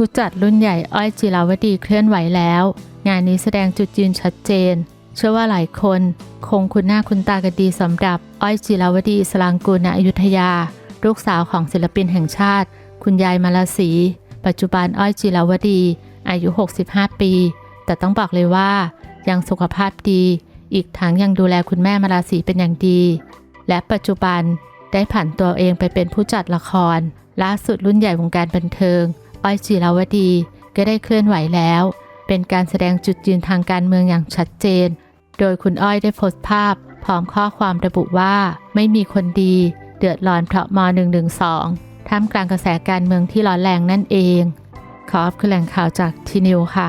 ผู้จัดรุ่นใหญ่อ้อยจิราวดีเคลื่อนไหวแล้ว งานนี้แสดงจุดยืนชัดเจน เชื่อว่าหลายคน คงคุ้นหน้าคุ้นตากันดีสำหรับอ้อยจิราวดีสลางกูลณอยุธยา ลูกสาวของศิลปินแห่งชาติ คุณยายมาลาศีปัจจุบันอ้อยจิราวดี อายุ 65 ปี แต่ต้องบอกเลยว่า ยังสุขภาพดี อีกทั้งยังดูแลคุณแม่มาลาศีเป็นอย่างดี และปัจจุบันได้ผันตัวเองไปเป็นผู้จัดละครล่าสุดรุ่นใหญ่วงการบันเทิง อ้อยจิราวดี ก็ได้เคลื่อนไหวแล้ว เป็นการแสดงจุดยืนทางการเมืองอย่างชัดเจน โดยคุณอ้อยได้โพสต์ภาพ พร้อมข้อความระบุว่า ไม่มีคนดี เดือดร้อนเพราะม .112 ท่ามกลางกระแสการเมืองที่ร้อนแรงนั่นเอง ขอบคือแหล่งข่าวจากทีนิวค่ะ